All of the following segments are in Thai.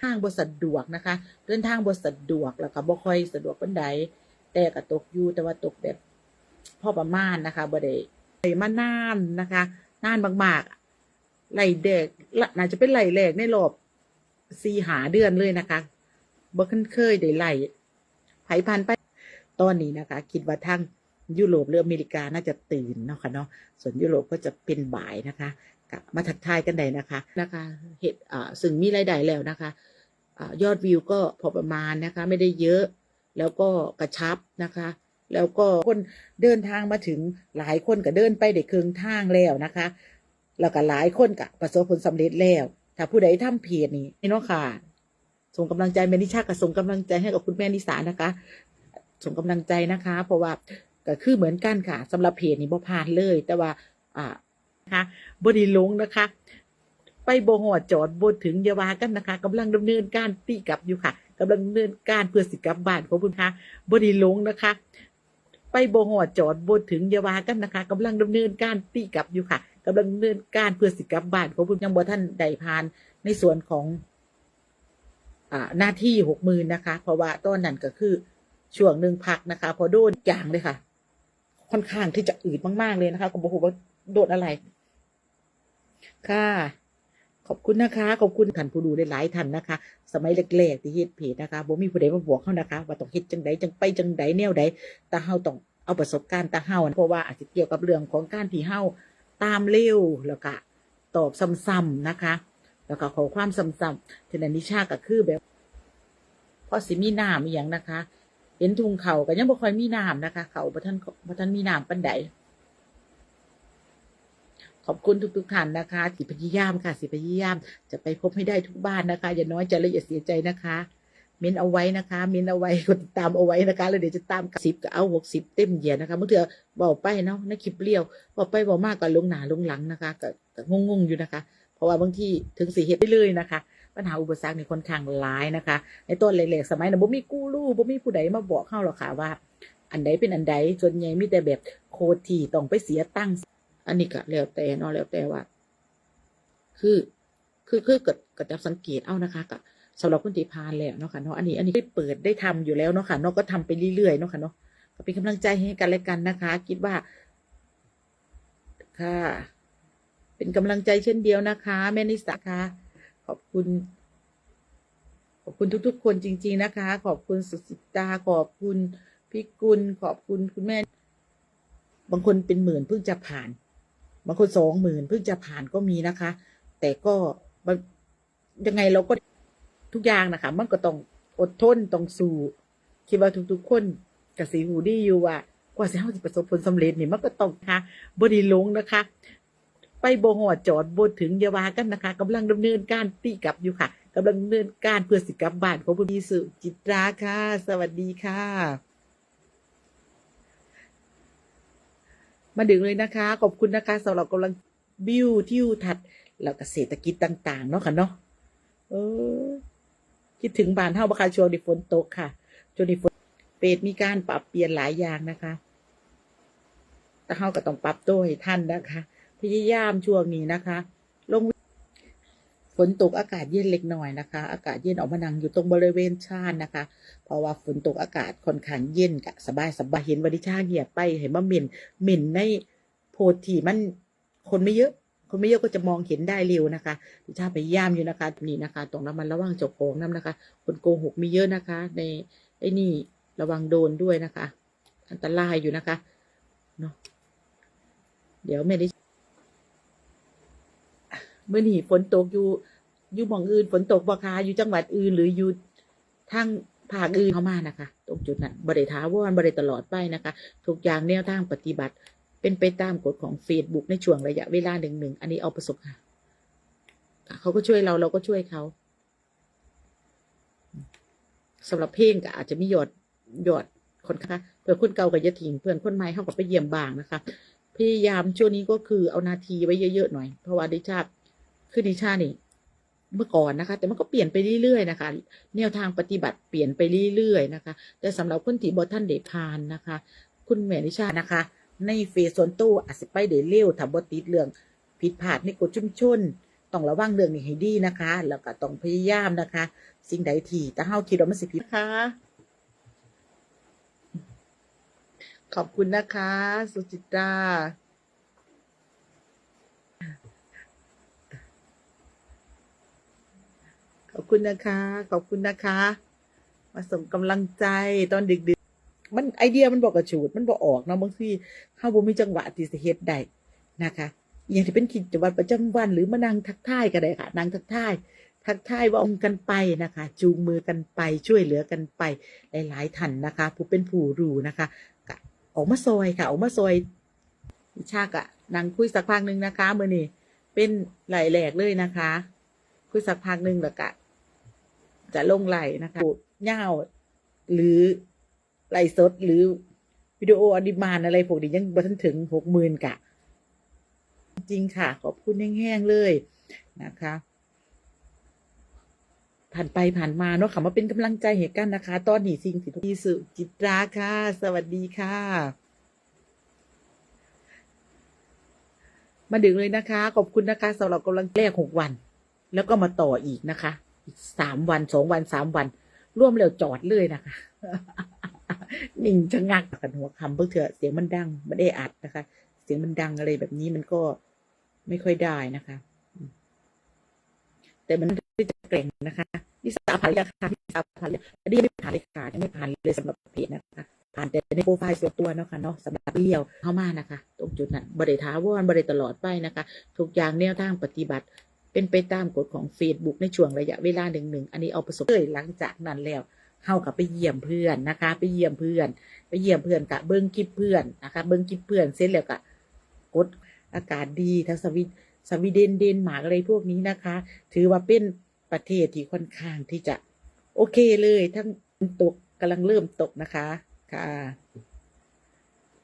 ทางบสะดวกนะคะ เดินทางบสะดวกแล้วก็บ่ค่อยสะดวกปานใดแต่ก็ตกอยู่แต่ว่าตกแบบพอประมาณนะคะบ่ได้ไปมานานนะคะนานมากๆไหลแดกน่าจะเป็นไหลแรกในรอบสี่หาเดือนเลยนะคะบ่คันเคยได้ไหลไผพันไปตอนนี้นะคะ คิดว่าทางยุโรปหรืออเมริกาน่าจะตื่นเนาะค่ะเนาะส่วนยุโรปก็จะเป็นบ่ายนะคะ มาทักทายกันได้นะคะนะคะเหตุอ่าซึ่งมีรายได้แล้วนะคะอายอดวิวก็พอประมาณนะคะ ไม่ได้เยอะแล้วก็กระชับนะคะ แล้วก็คนเดินทางมาถึงหลายคนก็เดินไปได้ครึ่งทางแล้วนะคะ แล้วก็หลายคนก็ประสบผลสำเร็จแล้ว ถ้าผู้ใดทำเพจนี้ให้เน้องค่ะส่งกำลังใจแม่นิชากับส่งกำลังใจให้กับคุณแม่นิสานะคะ ส่งกำลังใจนะคะ เพราะว่าก็คือเหมือนกันค่ะสำหรับเพจนี้บ่ผ่านเลย แต่ว่าอ่า นะคะบดีลงนะคะ ไปบหอดจอดบนถึงยาวากันนะคะกำลังดำเนินการตีกลับอยู่ค่ะกำลังดำเนินการเพื่อสิกลับบ้านของคุณค่ะบดีลงนะคะ ไปบหอดจอดบนถึงยาวากันนะคะกำลังดำเนินการตีกลับอยู่ค่ะกำลังดำเนินการเพื่อสิกลับบ้านของคุณยังบ่ท่านใดพานในส่วนของหน้าที่หกหมื่นนะคะ เพราะว่าตอนนั้นก็คือช่วงหนึ่งพักนะคะ พอโดนจางเลยค่ะ ค่อนข้างที่จะอืดมาก ๆ เลยนะคะก็บอกว่าโดนอะไร ค่ะ ขอบคุณนะคะ ขอบคุณท่านผู้ดูได้หลายท่านนะคะ สมัยแรกๆที่เฮ็ดเพจนะคะบ่มีผู้ใดมาบอกเขานะคะ ว่าต้องเฮ็ดจังใดจังไปจังใดแนวใดต่เฮาต้องเอาประสบการณ์ตาเฮาเพราะว่าอาจจะเกี่ยวกับเรื่องของการที่เฮาตามเร็วแล้วก็ตอบซ้ำๆนะคะ แล้วก็ขอความซ้ำๆทีนั้นนิชาก็คือแบบพอสิมีน้ำอหย่างนะคะ เห็นทุงเขาก็ยังบ่ค่อยมีน้ำนะคะ เขาบ่ทันบ่ทันมีน้ำปานใด ขอบคุณทุกๆท่านนะคะสิพยายามค่ะสิพยายาม จะไปพบให้ได้ทุกบ้านนะคะ อย่าน้อยใจและอย่าเสียใจนะคะเม้นเอาไว้นะคะเม้นเอาไว้กดติดตามเอาไว้นะคะแล้วเดี๋ยวจะตามสิบก็เอาหกสิบเต็มเหยียดนะคะเมื่อเธอบอกไปเนาะในคลิปเลี้ยวบอกไปบอกมากก็ลงหนาลงหลังนะคะก็ก็งงๆอยู่นะคะ เพราะว่าบางที่ถึงสีเฮ็ดได้เลยนะคะ ปัญหาอุปสรรคในค่อนข้างหลายนะคะ ในต้นเล็กๆสมัยนั้นบ่มีกู้รู้บ่มีผู้ใดมาบอกเข้าหรอกค่ะว่า อันใดเป็นอันใดส่วนใหญ่มีแต่แบบโคดที่ต้องไปเสียตั้ง อันนี้ก็แล้วแต่เนาะแล้วแต่ว่า คือ คือคือเกิดกจับสังเกตเอานะคะกับสำหรับคนที่พานแล้วเนาะค่ะเนาะอันนี้อันนี้ได้เปิดได้ทำอยู่แล้วเนาะค่ะเนาะก็ทำไปเรื่อยๆเนาะค่ะเนาะก็เป็นกำลังใจให้กันและกันนะคะ คิดว่า ค่ะ เป็นกำลังใจเช่นเดียวนะคะ แม่นิสาค่ะขอบคุณ ขอบคุณทุก ๆ คนจริง ๆนะคะ ขอบคุณสุสิตาขอบคุณพี่กุลขอบคุณคุณแม่ บางคนเป็นหมื่นเพิ่งจะผ่าน บางคนสองหมื่นเพิ่งจะผ่านก็มีนะคะ แต่ก็ยังไงเราก็ทุกอย่างนะคะ มันก็ต้องอดทนต้องสู้คิดว่าทุกๆคนกับสีหูดีอยู่ว่ากว่าจะเขาจะประสบผลสำเร็จนี่มันก็ต้องนะคะบไดีลงนะคะ ไปโบหอดจอดบนถึงยาวากันนะคะกำลังดำเนินการตีกลับอยู่ค่ะกำลังดำเนินการเพื่อสิกลับบ้านของคุณพี่สุจิตราค่ะ สวัสดีค่ะ มาดึงเลยนะคะ ขอบคุณนะคะสำหรับกำลังบิวทิวทัศน์แล้วก็เศรษฐกิจต่าง ๆ เนาะค่ะเนาะเออ คิดถึงบ้านเฮาบะค่ะช่วงนี้ฝนตกค่ะช่วงนี้ฝนเปรตมีการปรับเปลี่ยนหลายอย่างนะคะแต่เฮาก็ต้องปรับตัวให้ท่านนะคะ พยายามช่วงนี้นะคะลง ฝนตกอากาศเย็นเล็กน้อยนะคะ อากาศเย็นออกมานั่งอยู่ตรงบริเวณชานนะคะ เพราะว่าฝนตกอากาศค่อนข้างเย็นกะสบายสบายเห็นวันที่ชาเหียบไปเห็นว่าเหม็นเหม็นในโพธิมันคนไม่เยอะ คนไม่เยอะก็จะมองเห็นได้เร็วนะคะดิชาพยายามอยู่นะคะนี่นะคะ ตรงนั้นมันระวังจกของน้ำนะคะ คนโกหกมีเยอะนะคะ ในไอ้นี่ระวังโดนด้วยนะคะ อันตรายอยู่นะคะเนาะเดี๋ยวไม่ได้ เมื่อนี่ฝนตกอยู่อยู่หมองอื่น ฝนตกบ่คะอยู่จังหวัดอื่น หรืออยู่ทางภาคอื่นเข้ามานะคะ ตรงจุดนั้นบริท้าวอนบริตลอดไปนะคะทุกอย่างแนวทางปฏิบัติ เป็นไปตามกฎของ Facebook ในช่วงระยะเวลาหนึ่งหนึ่งอันนี้เอาประสบการณ์เขาก็ช่วยเราเราก็ช่วยเขาสำหรับเพลงก็อาจจะมีหยอดหยอดคนค่ะเพื่อนคนเก่ากับยะถิงเพื่อนคนใหม่เข้ากับไปเยี่ยมบางนะคะพยายามช่วงนี้ก็คือเอานาทีไว้เยอะๆหน่อย เพราะว่าดิชา คือดิชานี่เมื่อก่อนนะคะ แต่มันก็เปลี่ยนไปเรื่อยๆนะคะ แนวทางปฏิบัติเปลี่ยนไปเรื่อยๆนะคะ แต่สำหรับคนที่บอท่านเดพานนะคะ คุณแม่นิชานะคะ ในเฟซส่วนตัวอาจจะไปเดเร็วถ้าบติดเรื่องผิดพลาดในกฎชุมชนต้องระวังเรื่องนี้ให้ดีนะคะ แล้วก็ต้องพยายามนะคะ สิ่งใดที่ถ้าเฮาคิดว่ามันสิผิดนะคะขอบคุณนะคะ สุจิตรา ขอบคุณนะคะ ขอบคุณนะคะ มาส่งกำลังใจตอนดึกๆมันไอเดียมันบอกกระฉูดมันบอกออกเนาะบางทีเฮาบ่มีจังหวะที่สิเฮ็ดได้นะคะอย่างที่เป็นกิจวัตรประจำวันหรือมานั่งทักทายก็ได้ค่ะนั่งทักทายทักทายว่าอมกันไปนะคะ จูงมือกันไปช่วยเหลือกันไปหลายๆท่านนะคะ ผู้เป็นผู้รู้นะคะก็ออกมาซอยค่ะออกมาซอยชากะนั่งคุยสักพักหนึ่งนะคะเมื่อนี้เป็นไหลแหลกเลยนะคะ คุยสักพักหนึ่งแล้วก็ จะลงไหลนะคะเง่าหรือไหลสดหรือวิดีโออนดิมานอะไรพวกนี้ยังบ่ทันถึงหกหมื่นกะ จริงค่ะ ขอบคุณแห้งๆเลยนะคะ ผ่านไปผ่านมาเนาะค่ะมาเป็นกำลังใจเหตุกันนะคะ ตอนหนีสิ่งที่พี่สุจิตราค่ะ สวัสดีค่ะ มาดึงเลยนะคะ ขอบคุณนะคะสำหรับกำลังแรกหกวัน แล้วก็มาต่ออีกนะคะ สามวันสองวันสามวัน ร่วมแล้วจอดเลยนะคะนิ่งชะงักกันหัวคำเพื่อเถอะเสียงมันดังมันได้อัดนะคะ เสียงมันดังอะไรแบบนี้มันก็ไม่ค่อยได้นะคะ แต่มันจะเกร่งนะคะนิสาผ่านเลยค่ะนิสาผ่านเลยอันนี้ยังไม่ผ่านเลยค่ะยังไม่ผ่านเลยสำหรับเพจนะคะผ่านแต่ในโปรไฟล์ส่วนตัวเนาะค่ะเนาะสำหรับเลี้ยวเข้ามานะคะ ตรงจุดนั้นบริท้าวอนบริตลอดไปนะคะทุกอย่างแนวทางปฏิบัติ เป็นไปตามกฎของ Facebook ในช่วงระยะเวลาหนึ่งหนึ่งอันนี้เอาประสบเลยหลังจากนั้นแล้วเข้ากับไปเยี่ยมเพื่อนนะคะ ไปเยี่ยมเพื่อน ไปเยี่ยมเพื่อนกะเบิ้งคลิปเพื่อนนะคะ เบิ้งคลิปเพื่อนเสร็จแล้วกะกดอากาศดีทั้งสวิตสวีเดนเดนมาร์กอะไรพวกนี้นะคะ ถือว่าเป็นประเทศที่ค่อนข้างที่จะ โอเคเลยทั้งตกกำลังเริ่มตกนะคะค่ะ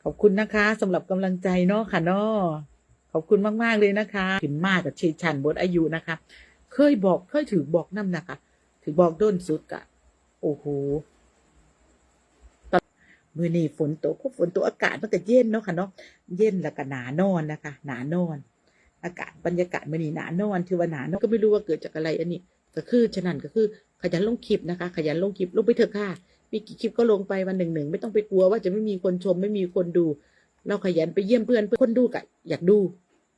ขอบคุณนะคะสำหรับกำลังใจเนาะค่ะเนาะ ขอบคุณมาก ๆ เลยนะคะถึงมากกับเชชันบทอายุนะคะ เคยบอกเคยถือบอกน้ำนะคะ ถือบอกด้นสุดกะ โอ้โหตอนมื่อนี้ฝนตกก็ฝนตกอากาศมันก็เย็นเนาะค่ะเนาะเย็นแล้วก็หนานอนนะคะ หนานอน อากาศบรรยากาศมื่อนี้หนานอนถือว่าหนานอนก็ไม่รู้ว่าเกิดจากอะไรอันนี้ ก็คือฉะนั้นก็คือขยันลงคลิปนะคะ ขยันลงคลิปลงไปเถอะค่ะมีกี่คลิปก็ลงไปวันหนึ่งหนึ่งไม่ต้องไปกลัวว่าจะไม่มีคนชมไม่มีคนดู เราขยันไปเยี่ยมเพื่อนเพื่อนคนดูก็อยากดู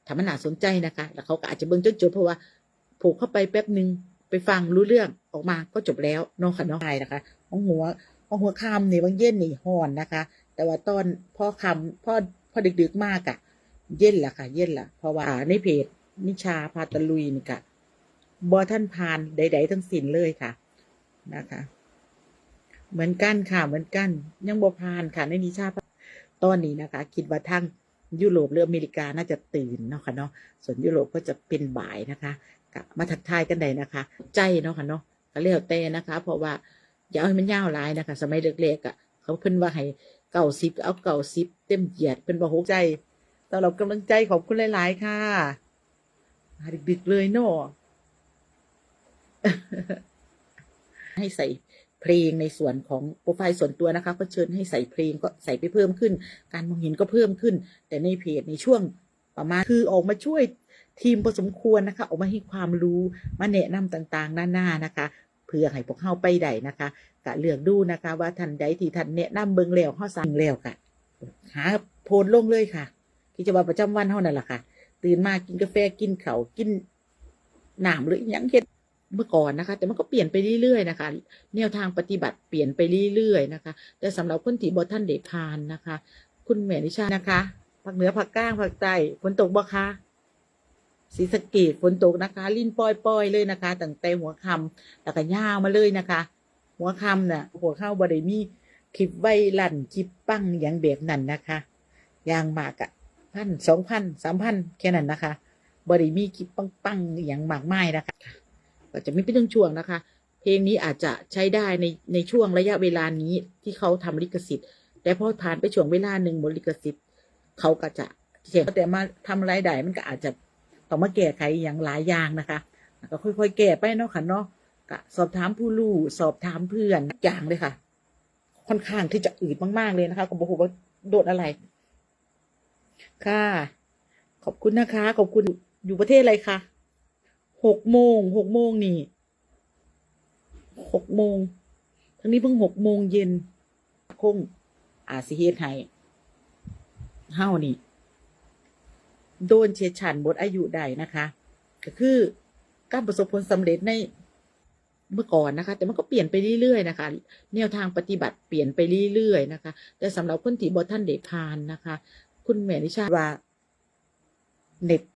ถามันน่าสนใจนะคะ แล้วเขาก็อาจจะเบิ่งจนจบเพราะว่าโผล่เข้าไปแป๊บหนึ่งไปฟังรู้เรื่องออกมาก็จบแล้วเน้องค่ะเน้องใช่นะคะของหัวของหัวคำนี่บางเย็นนี่ห่อนนะคะ แต่ว่าตอนพ่อคำพ่อพ่อดึกๆมากอะเย็นละค่ะ เย็นละเพราะว่าในเพจนิชาพาตะลุยนี่กะบอท่านพานใด ๆ ทั้งสิ้นเลยค่ะนะคะ เหมือนกันค่ะเหมือนกัน ยังบ่พานค่ะในนิชา ตอนนี้นะคะ คิดว่าทั้งยุโรปหรืออเมริกาน่าจะตื่นเนาะค่ะเนาะส่วนยุโรปก็จะเป็นบ่ายนะคะกมาทักทายกันได้นะคะ ใจเนาะค่ะเนาะก็เรียกแต่นะคะ เพราะว่าอย่าเอาให้มันยาวหลายนะคะ สมัยเล็กๆอะเขาเพิ่นว่าให้เก่าสิบเอาเก่าสิบเต็มเหยียดเป็นบ่หกใจสำหรับกำลังใจขอบคุณหลาย ๆ ค่ะมาดึกๆเลยเนาะให้ใส่ เพลงในส่วนของโปรไฟล์ส่วนตัวนะคะ ก็เชิญให้ใส่เพลงก็ใส่ไปเพิ่มขึ้น การมองเห็นก็เพิ่มขึ้น แต่ในเพจในช่วงประมาณคือออกมาช่วยทีมพอสมควรนะคะ ออกมาให้ความรู้มาแนะนำต่างๆ หน้าๆนะคะเพื่อให้พวกเข้าไปได้นะคะกะเลือกดูนะคะ ว่าท่านใดที่ท่านแนะนำเบิ่งแล้วเฮาสั่งแล้วกะหาโพลลงเลยค่ะกิจวัตรประจำวันเฮานั่นแหละค่ะ ตื่นมากินกาแฟกินเข้ากินน้ำหรืออยังเฮ็ด เมื่อก่อนนะคะ แต่มันก็เปลี่ยนไปเรื่อยๆนะคะ แนวทางปฏิบัติเปลี่ยนไปเรื่อยๆนะคะ แต่สำหรับคนที่บ่ท่านเดพานนะคะ คุณแม่นิชานะคะภาคเหนือภาคกลางภาคใต้ฝนตกบ่คะศรีสะเกดฝนตกนะคะ ลิ้นปล่อยๆเลยนะคะตั้งแต่หัวค่ำแล้วก็ยาวมาเลยนะคะ หัวค่ำน่ะหัวเข้าบ่ได้มีคลิปไวลั่นคลิปปั้งอย่างแบบนั้นนะคะยางมากอะพันสองพันสามพันแค่นั้นนะคะบ่ได้มีคลิปปังๆอย่างมากมายนะคะ ก็จะไม่เป็นช่วงนะคะ เพลงนี้อาจจะใช้ได้ในในช่วงระยะเวลานี้ที่เขาทำลิขสิทธิ์ แต่พอผ่านไปช่วงเวลาหนึ่งบนลิขสิทธิ์เขาก็จะเสียแต่มาทำรายได้มันก็อาจจะต้องมาแก้ไขอย่างหลายอย่างนะคะก็ค่อยๆแก้ไปเนาะค่ะเนาะก็สอบถามผู้รู้สอบถามเพื่อนอย่างเลยค่ะ ค่อนข้างที่จะอืดมากๆเลยนะคะก็บอกว่าโดดอะไร ค่ะ ขอบคุณนะคะ ขอบคุณอยู่ประเทศอะไรคะ หกโมงหกโมงนี่หกโมงทั้งนี้เพิ่งหกโมงเย็นคงอาสิเฮ็ดให้เฮานี่ โดนเฉียดฉันบทอายุใดนะคะ ก็คือการประสบผลสำเร็จในเมื่อก่อนนะคะ แต่มันก็เปลี่ยนไปเรื่อยๆนะคะ แนวทางปฏิบัติเปลี่ยนไปเรื่อยๆนะคะ แต่สำหรับคนที่บอท่านเด็ผ่านนะคะ คุณแม่นิชาว่าเน็ต